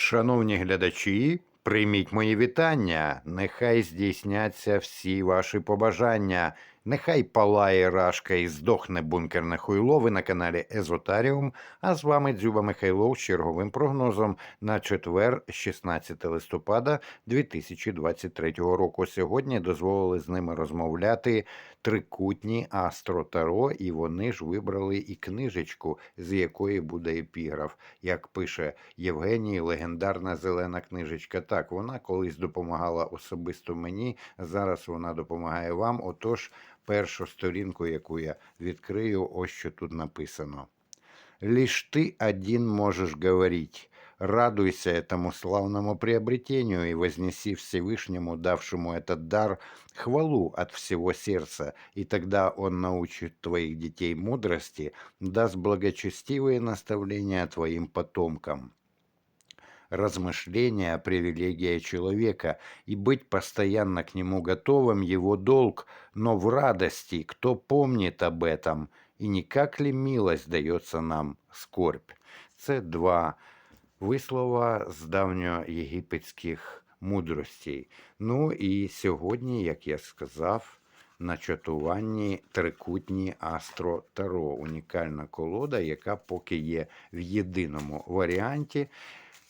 Шановні глядачі, прийміть мої вітання. Нехай здійсняться всі ваші побажання. Нехай палає рашка і здохне бункерне хуйло. Ви на каналі Езотаріум. А з вами Дзюба Михайлов з черговим прогнозом на четвер, 16 листопада 2023 року. Сьогодні дозволили з ними розмовляти трикутні Астро Таро, і вони ж вибрали і книжечку, з якої буде епіграф. Як пише Євгеній, легендарна зелена книжечка. Так, вона колись допомагала особисто мені. Зараз вона допомагає вам. Отож, першу сторінку, яку я відкрию, ось що тут написано. Лишь ты один можешь говорить. Радуйся этому славному приобретению и вознеси Всевышнему, давшему этот дар, хвалу от всего сердца, и тогда Он научит твоих детей мудрости, даст благочестивые наставления твоим потомкам. Размышления – привилегия человека, и быть постоянно к нему готовым – его долг, но в радости, кто помнит об этом, и не как ли милость дается нам скорбь. Це два вислова з давньоєгипетських мудростей. Ну і сьогодні, як я сказав, на чатуванні трикутні Астро Таро. Унікальна колода, яка поки є в єдиному варіанті.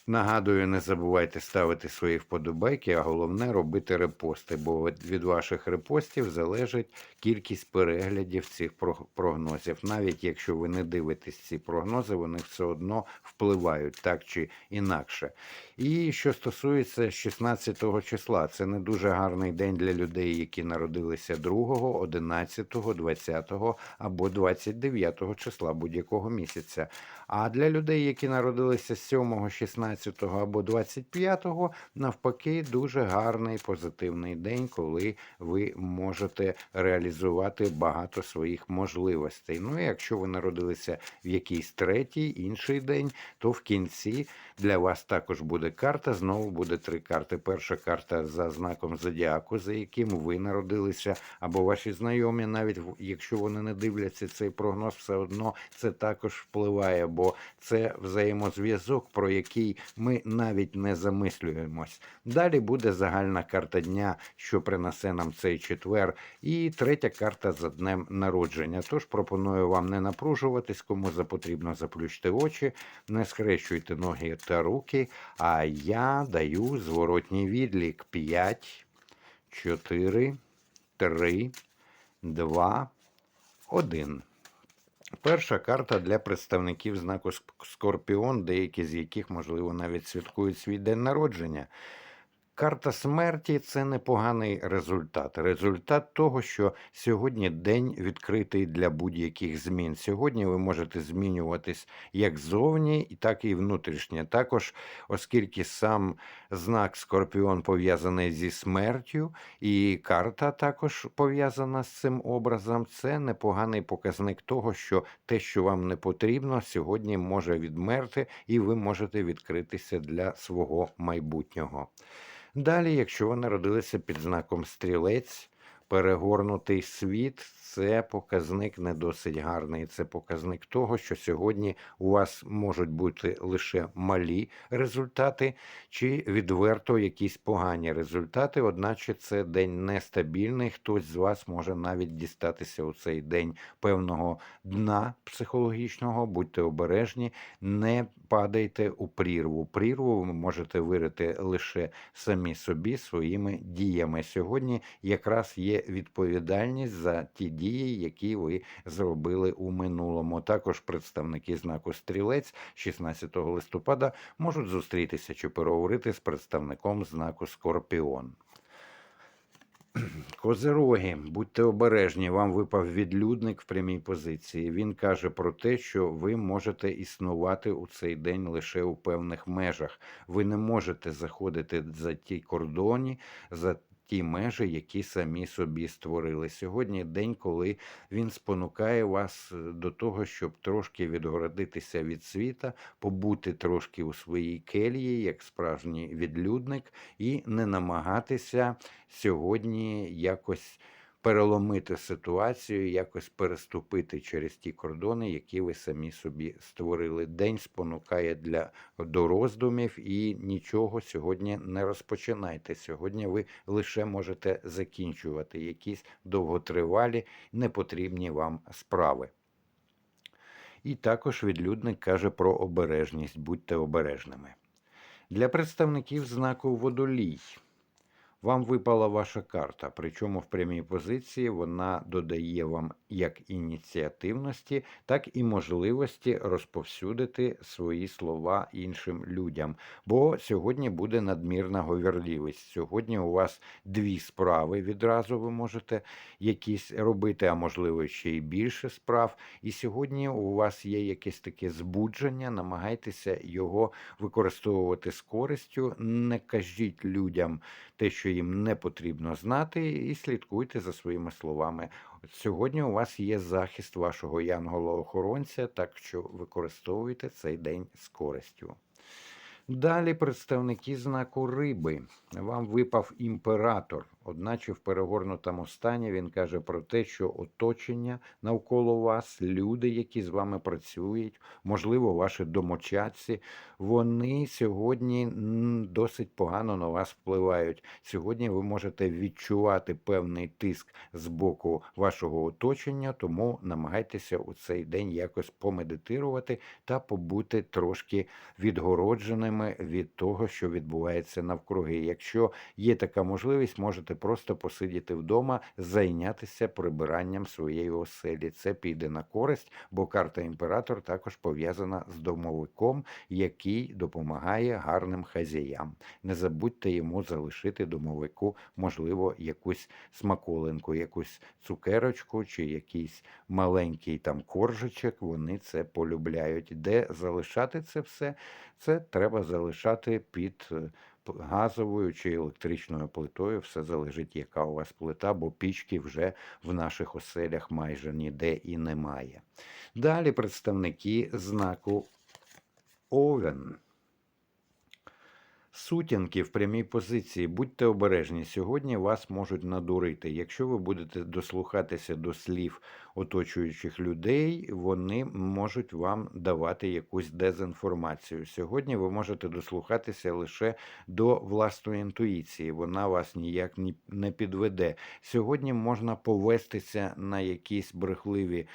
Нагадую, не забувайте ставити свої вподобайки, а головне робити репости, бо від ваших репостів залежить кількість переглядів цих про- прогнозів. Навіть якщо ви не дивитесь ці прогнози, вони все одно впливають так чи інакше. І що стосується 16 числа, це не дуже гарний день для людей, які народилися 2, 11, 20 або 29 числа будь-якого місяця. А для людей, які народилися 7, 16 або 25, навпаки, дуже гарний позитивний день, коли ви можете реалізувати багато своїх можливостей. Ну і якщо ви народилися в якийсь третій, інший день, то в кінці для вас також буде карта. Знову буде три карти. Перша карта за знаком зодіаку, за яким ви народилися, або ваші знайомі, навіть якщо вони не дивляться цей прогноз, все одно це також впливає, бо це взаємозв'язок, про який ми навіть не замислюємось. Далі буде загальна карта дня, що принесе нам цей четвер, і третя карта за днем народження. Тож пропоную вам не напружуватись, кому запотрібно заплющити очі, не схрещуйте ноги та руки. А я даю зворотній відлік 5, 4, 3, 2, 1. Перша карта для представників знаку Скорпіон, деякі з яких, можливо, навіть святкують свій день народження. Карта смерті це непоганий результат. Результат того, що сьогодні день відкритий для будь-яких змін. Сьогодні ви можете змінюватись як зовні, так і внутрішнє. Також, оскільки сам знак Скорпіон пов'язаний зі смертю, і карта також пов'язана з цим образом, це непоганий показник того, що те, що вам не потрібно, сьогодні може відмерти, і ви можете відкритися для свого майбутнього. Далі, якщо ви народилися під знаком стрілець, перегорнутий світ це показник не досить гарний. Це показник того, що сьогодні у вас можуть бути лише малі результати, чи відверто якісь погані результати. Одначе це день нестабільний. Хтось з вас може навіть дістатися у цей день певного дна психологічного. Будьте обережні, не падайте у прірву. Прірву ви можете вирити лише самі собі своїми діями. Сьогодні якраз є відповідальність за ті дії, які ви зробили у минулому. Також представники знаку стрілець 16 листопада можуть зустрітися чи переговорити з представником знаку Скорпіон. Козероги, будьте обережні, вам випав відлюдник в прямій позиції. Він каже про те, що ви можете існувати у цей день лише у певних межах. Ви не можете заходити за ті кордони, за ті межі, які самі собі створили. Сьогодні день, коли він спонукає вас е, до того, щоб трошки відгородитися від світа, побути трошки у своїй келії, як справжній відлюдник, і не намагатися сьогодні якось переломити ситуацію, якось переступити через ті кордони, які ви самі собі створили. День спонукає для до роздумів і нічого сьогодні не розпочинайте. Сьогодні ви лише можете закінчувати якісь довготривалі, непотрібні вам справи. І також відлюдник каже про обережність, будьте обережними. Для представників знаку водолій. Вам випала ваша карта, причому в прямій позиції вона додає вам як ініціативності, так і можливості розповсюдити свої слова іншим людям. Бо сьогодні буде надмірна говірливість. Сьогодні у вас дві справи відразу ви можете якісь робити, а можливо ще й більше справ. І сьогодні у вас є якесь таке збудження, намагайтеся його використовувати з користю. Не кажіть людям те, що їм не потрібно знати, і слідкуйте за своїми словами. Сьогодні у вас є захист вашого янгола-охоронця, так що використовуйте цей день з користю. Далі представники знаку риби. Вам випав імператор. Одначе в перегорнутому стані він каже про те, що оточення навколо вас, люди, які з вами працюють, можливо, ваші домочадці, вони сьогодні досить погано на вас впливають. Сьогодні ви можете відчувати певний тиск з боку вашого оточення, тому намагайтеся у цей день якось помедитирувати та побути трошки відгородженими від того, що відбувається навкруги. Якщо є така можливість, можете просто посидіти вдома, зайнятися прибиранням своєї оселі. Це піде на користь, бо карта імператор також пов'язана з домовиком, який допомагає гарним хазяям. Не забудьте йому залишити домовику, можливо, якусь смаколинку, якусь цукерочку чи якийсь маленький там коржичок. Вони це полюбляють. Де залишати це все? Це треба залишати під е, газовою чи електричною плитою. Все залежить, яка у вас плита, бо пічки вже в наших оселях майже ніде і немає. Далі представники знаку Овен. Сутінки в прямій позиції, будьте обережні, сьогодні вас можуть надурити. Якщо ви будете дослухатися до слів оточуючих людей, вони можуть вам давати якусь дезінформацію. Сьогодні ви можете дослухатися лише до власної інтуїції, вона вас ніяк не підведе. Сьогодні можна повестися на якісь брехливі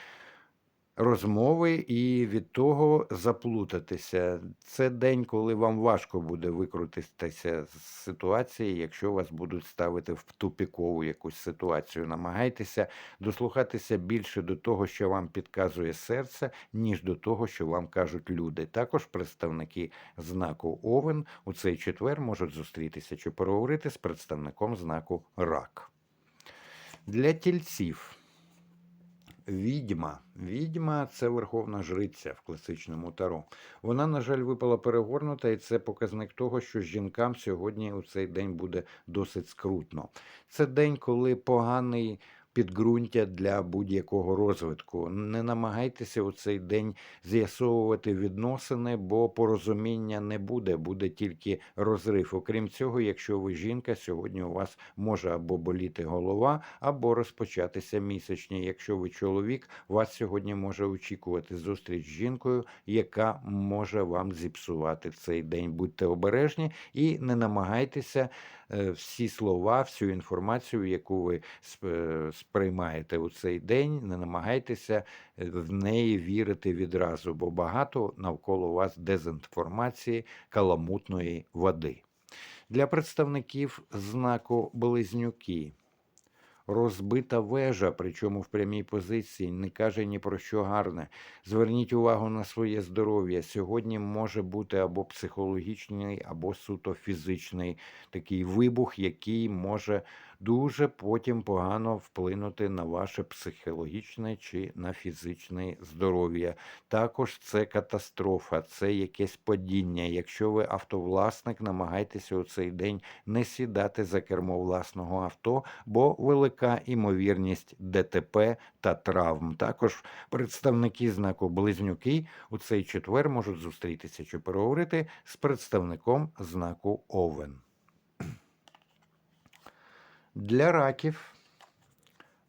розмови і від того заплутатися. Це день, коли вам важко буде викрутитися з ситуації, якщо вас будуть ставити в тупікову якусь ситуацію. Намагайтеся дослухатися більше до того, що вам підказує серце, ніж до того, що вам кажуть люди. Також представники знаку Овен у цей четвер можуть зустрітися чи переговорити з представником знаку Рак. Для тільців. Відьма. Відьма це верховна жриця в класичному таро. Вона, на жаль, випала перегорнута, і це показник того, що жінкам сьогодні у цей день буде досить скрутно. Це день, коли поганий підґрунтя для будь-якого розвитку. Не намагайтеся у цей день з'ясовувати відносини, бо порозуміння не буде, буде тільки розрив. Окрім цього, якщо ви жінка, сьогодні у вас може або боліти голова, або розпочатися місячні. Якщо ви чоловік, вас сьогодні може очікувати зустріч з жінкою, яка може вам зіпсувати цей день. Будьте обережні і не намагайтеся. Е, всі слова, всю інформацію, яку ви е, сприймаєте у цей день, не намагайтеся е, в неї вірити відразу, бо багато навколо вас дезінформації каламутної води. Для представників знаку Близнюки розбита вежа, причому в прямій позиції, не каже ні про що гарне. Зверніть увагу на своє здоров'я. Сьогодні може бути або психологічний, або суто фізичний такий вибух, який може дуже потім погано вплинути на ваше психологічне чи на фізичне здоров'я. Також це катастрофа, це якесь падіння. Якщо ви автовласник, намагайтеся у цей день не сідати за кермо власного авто, бо велика імовірність ДТП та травм. Також представники знаку Близнюки у цей четвер можуть зустрітися чи переговорити з представником знаку Овен. Для раків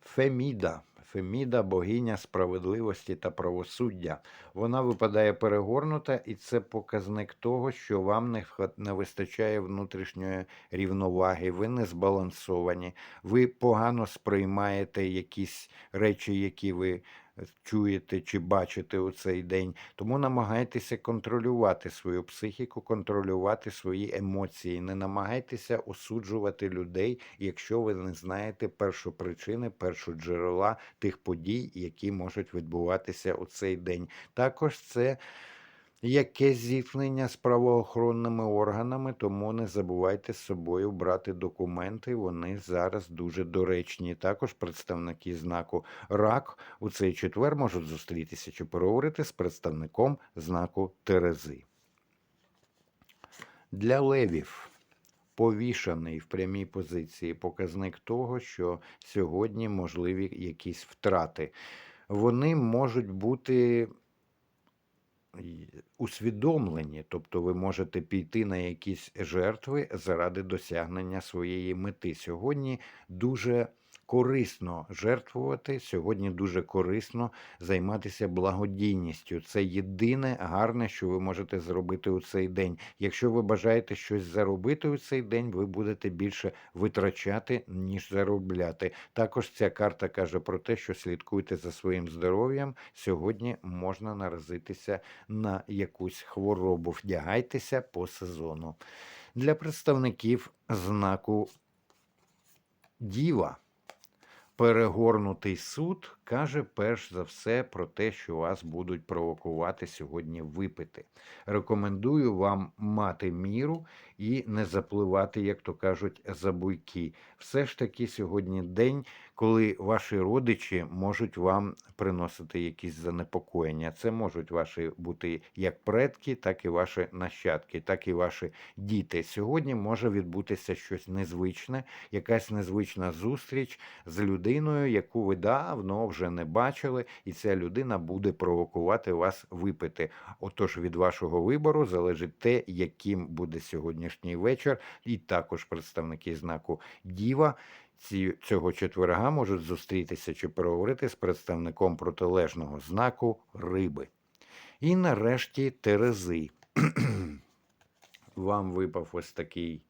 Феміда. Феміда богиня справедливості та правосуддя. Вона випадає перегорнута, і це показник того, що вам не, вистачає внутрішньої рівноваги, ви не збалансовані, ви погано сприймаєте якісь речі, які ви чуєте чи бачите у цей день. Тому намагайтеся контролювати свою психіку, контролювати свої емоції. Не намагайтеся осуджувати людей, якщо ви не знаєте першопричини, першоджерела тих подій, які можуть відбуватися у цей день. Також це якесь зіткнення з правоохоронними органами, тому не забувайте з собою брати документи. Вони зараз дуже доречні. Також представники знаку рак у цей четвер можуть зустрітися чи переговорити з представником знаку Терези. Для левів повішаний в прямій позиції показник того, що сьогодні можливі якісь втрати. Вони можуть бути усвідомлені, тобто ви можете піти на якісь жертви заради досягнення своєї мети. Сьогодні дуже корисно жертвувати, сьогодні дуже корисно займатися благодійністю. Це єдине гарне, що ви можете зробити у цей день. Якщо ви бажаєте щось заробити у цей день, ви будете більше витрачати, ніж заробляти. Також ця карта каже про те, що слідкуйте за своїм здоров'ям. Сьогодні можна наразитися на якусь хворобу. Вдягайтеся по сезону. Для представників знаку Діва. Перегорнутий суд каже перш за все про те, що вас будуть провокувати сьогодні випити. Рекомендую вам мати міру і не запливати, як то кажуть, за буйки. Все ж таки сьогодні день, коли ваші родичі можуть вам приносити якісь занепокоєння. Це можуть ваші бути як предки, так і ваші нащадки, так і ваші діти. Сьогодні може відбутися щось незвичне, якась незвична зустріч з людиною, яку ви давно вже не бачили, і ця людина буде провокувати вас випити. Отож, від вашого вибору залежить те, яким буде сьогоднішній вечір, і також представники знаку Діва. Цього четверга можуть зустрітися чи переговорити з представником протилежного знаку риби. І нарешті Терези. Вам випав ось такий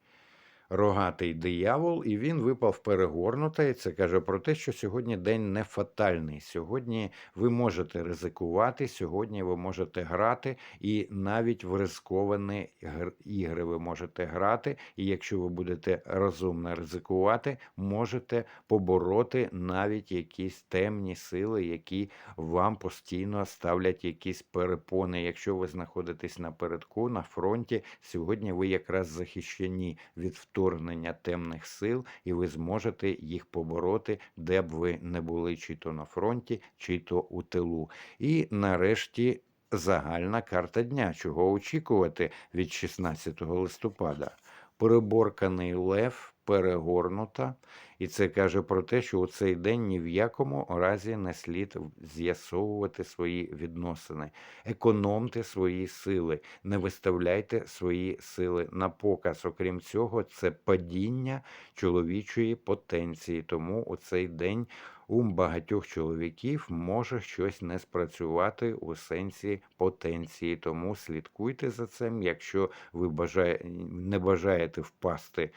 рогатий диявол, і він випав перегорнутий. Це каже про те, що сьогодні день не фатальний. Сьогодні ви можете ризикувати, сьогодні ви можете грати, і навіть в ризиковані гр- ігри ви можете грати. І якщо ви будете розумно ризикувати, можете побороти навіть якісь темні сили, які вам постійно ставлять якісь перепони. Якщо ви знаходитесь напередку, на фронті, сьогодні ви якраз захищені від вторгнення темних сил, і ви зможете їх побороти, де б ви не були, чи то на фронті, чи то у тилу. І нарешті. Загальна карта дня, чого очікувати від 16 листопада. Переборканий лев, перегорнута, і це каже про те, що у цей день ні в якому разі не слід з'ясовувати свої відносини. Економте свої сили, не виставляйте свої сили на показ. Окрім цього, це падіння чоловічої потенції. Тому у цей день у багатьох чоловіків може щось не спрацювати у сенсі потенції. Тому слідкуйте за цим. Якщо ви бажає, не бажаєте впасти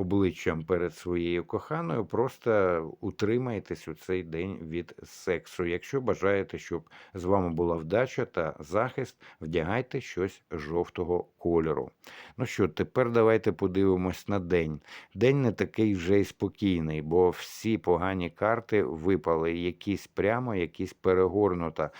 обличчям перед своєю коханою, просто утримайтесь у цей день від сексу. Якщо бажаєте, щоб з вами була вдача та захист, вдягайте щось жовтого кольору. Ну що, тепер давайте подивимось на день. День не такий вже й спокійний, бо всі погані карти випали, якісь прямо, якісь перегорнута.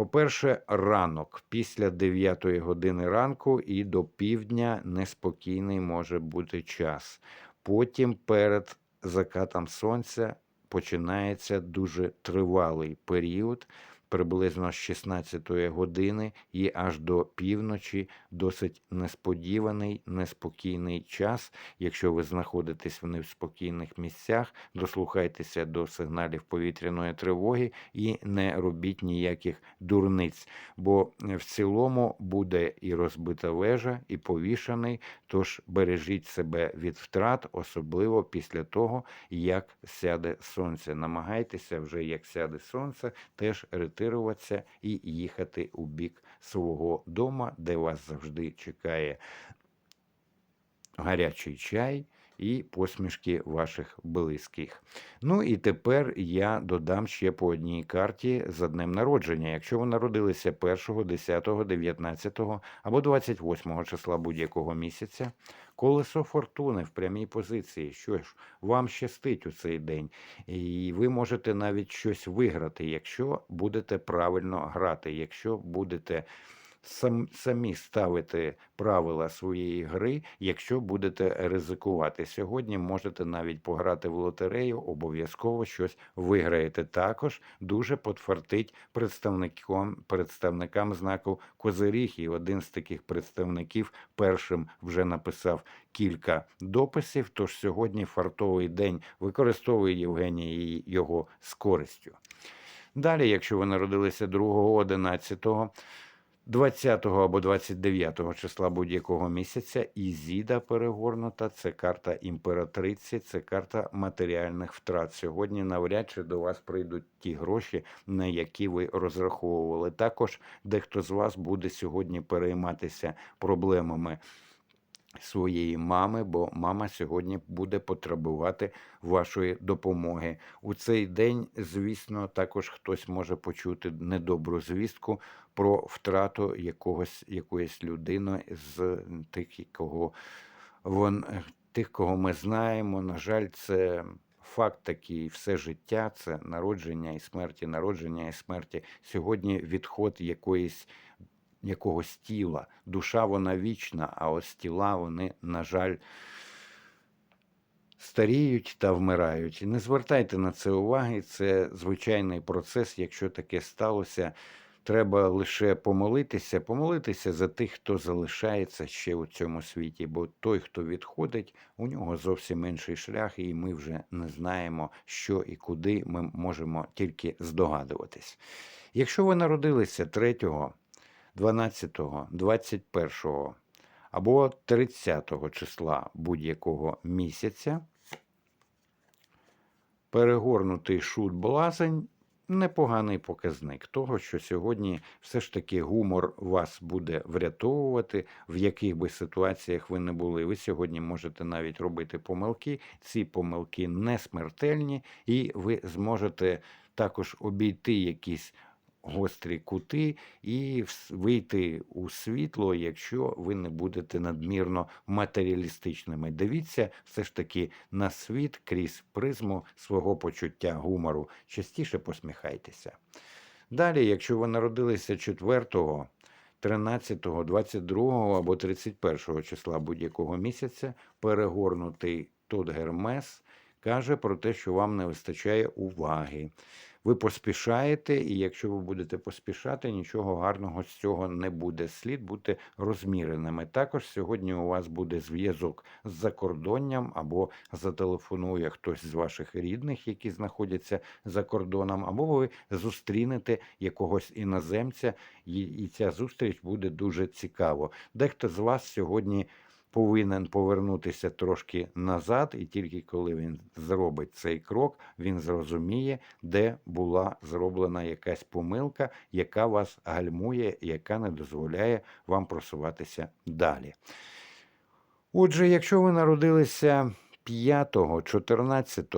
По-перше, ранок після 9 години ранку і до півдня неспокійний може бути час. Потім перед закатом сонця починається дуже тривалий період. Приблизно з 16 години і аж до півночі досить несподіваний, неспокійний час. Якщо ви знаходитесь в неспокійних місцях, дослухайтеся до сигналів повітряної тривоги і не робіть ніяких дурниць, бо в цілому буде і розбита вежа, і повішаний. Тож бережіть себе від втрат, особливо після того, як сяде сонце. Намагайтеся вже як сяде сонце, теж ретируватися і їхати у бік свого дома, де вас завжди чекає гарячий чай і посмішки ваших близьких. Ну і тепер я додам ще по одній карті за днем народження. Якщо ви народилися 1, 10, 19 або 28 числа будь-якого місяця, колесо фортуни в прямій позиції. Що ж, вам щастить у цей день, і ви можете навіть щось виграти, якщо будете правильно грати, якщо будете самі ставити правила своєї гри, якщо будете ризикувати. Сьогодні можете навіть пограти в лотерею, обов'язково щось виграєте. Також дуже подфартить представникам, представникам знаку Козиріг. І один з таких представників першим вже написав кілька дописів. Тож сьогодні фартовий день використовує Євгеній його з користю. Далі, якщо ви народилися 2, 11, 20 або 29 числа будь-якого місяця Ізіда перегорнута, це карта імператриці, це карта матеріальних втрат. Сьогодні навряд чи до вас прийдуть ті гроші, на які ви розраховували. Також дехто з вас буде сьогодні перейматися проблемами своєї мами, бо мама сьогодні буде потребувати вашої допомоги. У цей день, звісно, також хтось може почути недобру звістку про втрату якогось якоїсь людини з тих, кого вон тих, кого ми знаємо. На жаль, це. Факт такий, все життя це народження і смерті, народження і смерті. Сьогодні відход якоїсь якогось тіла. Душа вона вічна, а ось тіла вони, на жаль, старіють та вмирають. І не звертайте на це уваги, це звичайний процес, якщо таке сталося. Треба лише помолитися, помолитися за тих, хто залишається ще у цьому світі, бо той, хто відходить, у нього зовсім інший шлях, і ми вже не знаємо, що і куди ми можемо тільки здогадуватись. Якщо ви народилися 3, 12, 21 або 30 числа будь-якого місяця, перегорнутий шут блазень непоганий показник того, що сьогодні все ж таки гумор вас буде врятовувати, в яких би ситуаціях ви не були. Ви сьогодні можете навіть робити помилки. Ці помилки не смертельні, і ви зможете також обійти якісь гострі кути і вийти у світло, якщо ви не будете надмірно матеріалістичними. Дивіться все ж таки на світ крізь призму свого почуття гумору. Частіше посміхайтеся. Далі, якщо ви народилися 4, 13, 22 або 31 числа будь-якого місяця, перегорнутий тут Гермес каже про те, що вам не вистачає уваги ви поспішаєте, і якщо ви будете поспішати, нічого гарного з цього не буде. Слід бути розміреними. Також сьогодні у вас буде зв'язок з закордонням або зателефонує хтось з ваших рідних, які знаходяться за кордоном, або ви зустрінете якогось іноземця, і ця зустріч буде дуже цікаво. Дехто з вас сьогодні повинен повернутися трошки назад, і тільки коли він зробить цей крок, він зрозуміє, де була зроблена якась помилка, яка вас гальмує, яка не дозволяє вам просуватися далі. Отже, якщо ви народилися 5, 14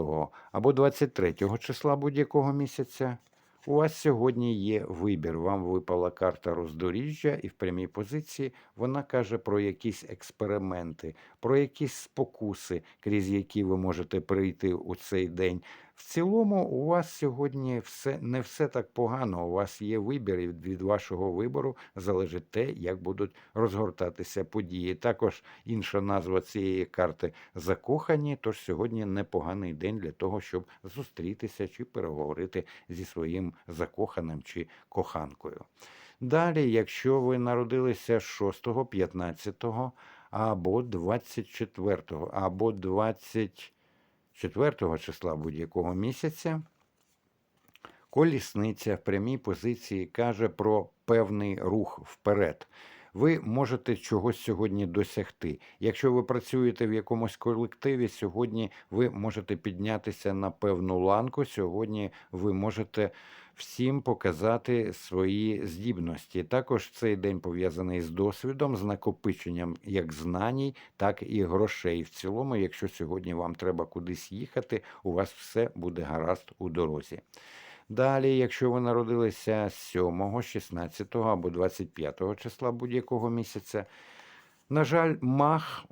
або 23 числа будь-якого місяця, у вас сьогодні є вибір. Вам випала карта роздоріжжя, і в прямій позиції вона каже про якісь експерименти, про якісь спокуси, крізь які ви можете прийти у цей день. В цілому, у вас сьогодні все не все так погано. У вас є вибір, і від, вашого вибору залежить те, як будуть розгортатися події. Також інша назва цієї карти закохані. Тож сьогодні непоганий день для того, щоб зустрітися чи переговорити зі своїм закоханим чи коханкою. Далі, якщо ви народилися 6, 15 або 24, або 24 числа будь-якого місяця, колісниця в прямій позиції каже про певний рух вперед. Ви можете чогось сьогодні досягти. Якщо ви працюєте в якомусь колективі, сьогодні ви можете піднятися на певну ланку. Сьогодні ви можете всім показати свої здібності. Також цей день пов'язаний з досвідом, з накопиченням як знаній, так і грошей. В цілому, якщо сьогодні вам треба кудись їхати, у вас все буде гаразд у дорозі. Далі, якщо ви народилися 7, 16 або 25 числа будь-якого місяця, на жаль, мах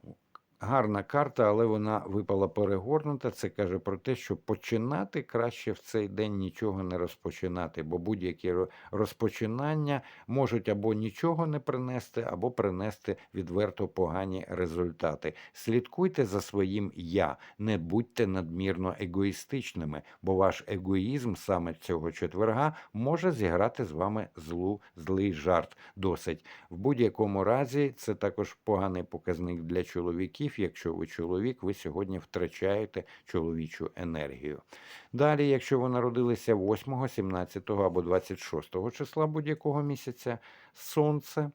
гарна карта, але вона випала перегорнута. Це каже про те, що починати краще в цей день нічого не розпочинати, бо будь-які розпочинання можуть або нічого не принести, або принести відверто погані результати. Слідкуйте за своїм я, не будьте надмірно егоїстичними, бо ваш егоїзм саме цього четверга може зіграти з вами злу, злий жарт. Досить. В будь-якому разі це також поганий показник для чоловіків. Якщо ви чоловік, ви сьогодні втрачаєте чоловічу енергію. Далі, якщо ви народилися 8, 17 або 26 числа будь-якого місяця, сонце.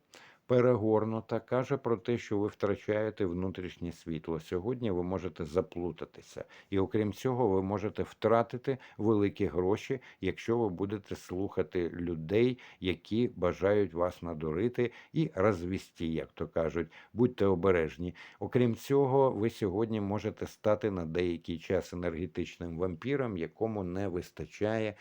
Перегорнута каже про те, що ви втрачаєте внутрішнє світло. Сьогодні ви можете заплутатися, і окрім цього, ви можете втратити великі гроші, якщо ви будете слухати людей, які бажають вас надурити і розвісти, як то кажуть. Будьте обережні. Окрім цього, ви сьогодні можете стати на деякий час енергетичним вампіром, якому не вистачає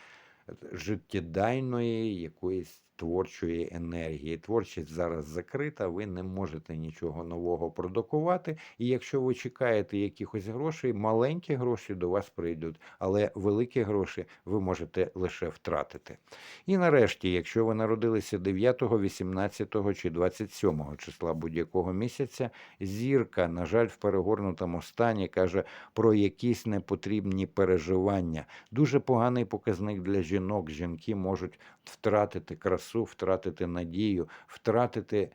життєдайної якоїсь творчої енергії. Творчість зараз закрита, ви не можете нічого нового продукувати. І якщо ви чекаєте якихось грошей, маленькі гроші до вас прийдуть, але великі гроші ви можете лише втратити. І нарешті, якщо ви народилися 9, 18 чи 27 числа будь-якого місяця, зірка, на жаль, в перегорнутому стані каже про якісь непотрібні переживання. Дуже поганий показник для жінок. Жінки можуть втратити красу, втратити надію, втратити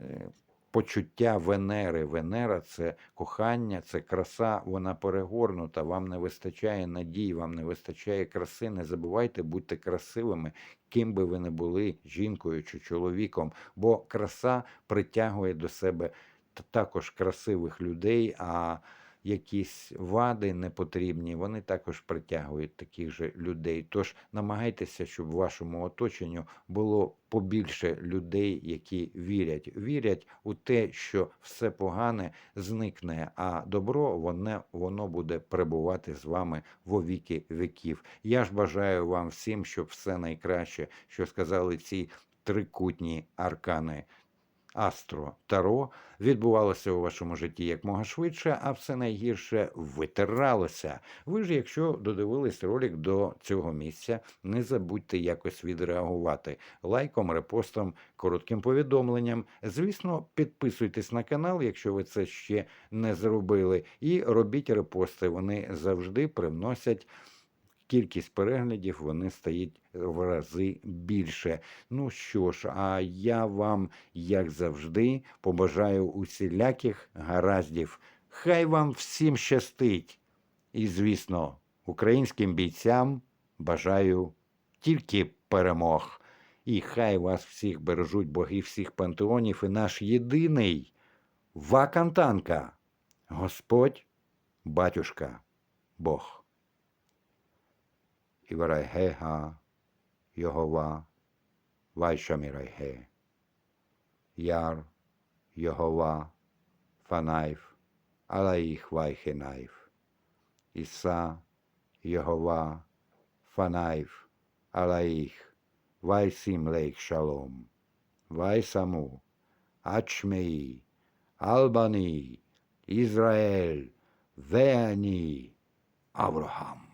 е, почуття Венери. Венера це кохання, це краса, вона перегорнута. Вам не вистачає надії, вам не вистачає краси. Не забувайте, будьте красивими, ким би ви не були, жінкою чи чоловіком, бо краса притягує до себе також красивих людей. а якісь вади непотрібні, вони також притягують таких же людей. Тож намагайтеся, щоб в вашому оточенні було побільше людей, які вірять. Вірять у те, що все погане зникне, а добро воно, воно буде перебувати з вами во віки віків. Я ж бажаю вам всім, щоб все найкраще, що сказали ці трикутні аркани. Астро Таро відбувалося у вашому житті якмога швидше, а все найгірше витиралося. Ви ж, якщо додивились ролик до цього місця, не забудьте якось відреагувати лайком, репостом, коротким повідомленням. Звісно, підписуйтесь на канал, якщо ви це ще не зробили, і робіть репости. Вони завжди привносять. Кількість переглядів вони стають в рази більше. Ну що ж, а я вам, як завжди, побажаю усіляких гараздів. Хай вам всім щастить. І, звісно, українським бійцям бажаю тільки перемог. І хай вас всіх бережуть боги всіх пантеонів і наш єдиний Вакантанка, Господь, батюшка, Бог. Іварайгега, Йогова, Вайшамірайге, Яр, Йогова, Фанайф, Алаїх Вайхенайф, Іса, Йогова, Фанайф, Алаїх, Вайсім Лейх Шалом, Вайсаму, Ачмеї, Албані, Ізраїль, Веані, Авраам.